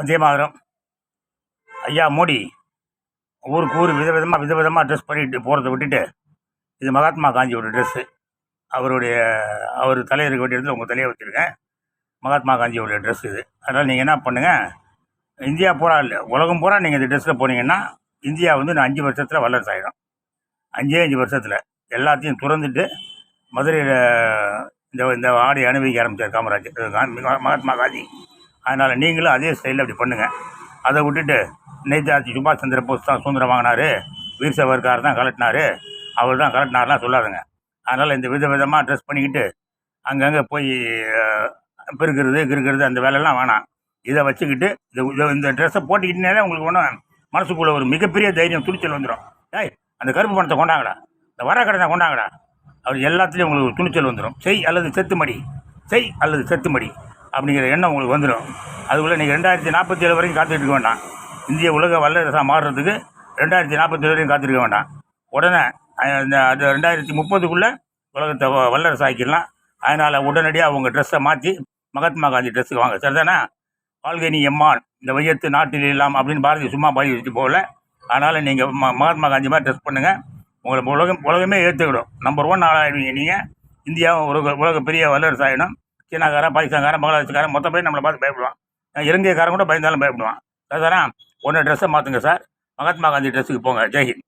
வந்தே ஐயா மோடி ஊருக்கு ஊர் விதவிதமாக விதவிதமாக ட்ரெஸ் பண்ணிட்டு போகிறத விட்டுட்டு இது மகாத்மா காந்தியோட ட்ரெஸ்ஸு அவருடைய அவர் தலையிருக்க வேண்டிய இடத்துல உங்கள் தலையை வச்சுருக்கேன். மகாத்மா காந்தியோட ட்ரெஸ் இது. அதனால் நீங்கள் என்ன பண்ணுங்கள் இந்தியா பூரா இல்லை உலகம் பூரா நீங்கள் இந்த ட்ரெஸ்ஸில் போனீங்கன்னா இந்தியா வந்து நான் அஞ்சு வருஷத்தில் வல்லரசு ஆகிடும் அஞ்சே அஞ்சு வருஷத்தில். எல்லாத்தையும் துறந்துட்டு மதுரையில் இந்த இந்த ஆடை அனுபவிக்க ஆரம்பித்தார் காமராஜர். மகாத்மா காந்தி. அதனால் நீங்களும் அதே ஸ்டைலில் அப்படி பண்ணுங்கள் அதை விட்டுட்டு நேதாஜி சுபாஷ் சந்திர போஸ் தான் சுதந்திரம் வாங்கினாரு. வீர் சவர்கார் தான் கலட்டினார். அவர் தான் கலட்டினார்லாம் சொல்லாதுங்க. அதனால் இந்த வித விதமாக ட்ரெஸ் பண்ணிக்கிட்டு அங்கங்கே போய் பெருக்கிறது கிறுக்கிறது அந்த வேலையெல்லாம் வேணாம். இதை வச்சுக்கிட்டு இந்த இந்த ட்ரெஸ்ஸை போட்டுக்கிட்டனாலே உங்களுக்கு ஒன்றும் மனசுக்குள்ளே ஒரு மிகப்பெரிய தைரியம் துணிச்சல் வந்துடும் ஏய் அந்த கருப்பு பணத்தை கொண்டாங்கடா. இந்த வர கடனை கொண்டாங்கடா. அவர் எல்லாத்துலேயும் உங்களுக்கு ஒரு துணிச்சல் வந்துடும் செய் அல்லது செத்துமடி. செய் அல்லது செத்துமடி. அப்படிங்கிற எண்ணம் உங்களுக்கு வந்துடும். அதுக்குள்ளே நீங்கள் ரெண்டாயிரத்தி நாற்பத்தி ஏழு வரைக்கும் காத்துட்டு இருக்க வேண்டாம். இந்திய உலக வல்லரசாக மாறுறதுக்கு ரெண்டாயிரத்தி நாற்பத்தி ஏழு வரைக்கும் காத்திருக்க வேண்டாம். உடனே இந்த அது ரெண்டாயிரத்தி முப்பதுக்குள்ளே உலகத்தை வ- வல்லரசு ஆக்கிடலாம். அதனால் உடனடியாக உங்கள் ட்ரெஸ்ஸை மாற்றி மகாத்மா காந்தி ட்ரெஸ்ஸுக்கு வாங்க. சரிதானே? வாழ்கை நீ எம்மான் இந்த வையத்து நாட்டில் இல்லாம் அப்படின்னு பாரதி சும்மா பாடி வச்சுட்டு போகல. அதனால் நீங்கள் ம மகாத்மா காந்தி மாதிரி ட்ரெஸ் பண்ணுங்கள் உங்களை உலகம் உலகமே ஏற்றுக்கிடும் நம்பர் ஒன் ஆளாகிடுவீங்க நீங்கள் இந்தியாவும் உலக உலக பெரிய வல்லரசு ஆகிடும் சீனாக்காரன் பாகிஸ்தான்காரன் பங்களாதேஷ்காரன் மொத்த பேர் நம்மளை பார்த்து பயப்படுவான். இலங்கைக்காரன் கூட பயந்தாலும் பயப்படுவான். சார் ஒன்று ட்ரெஸ்ஸை மாற்றுங்க சார் மகாத்மா காந்தி ட்ரெஸ்ஸுக்கு போங்க. ஜெய்ஹிந்த்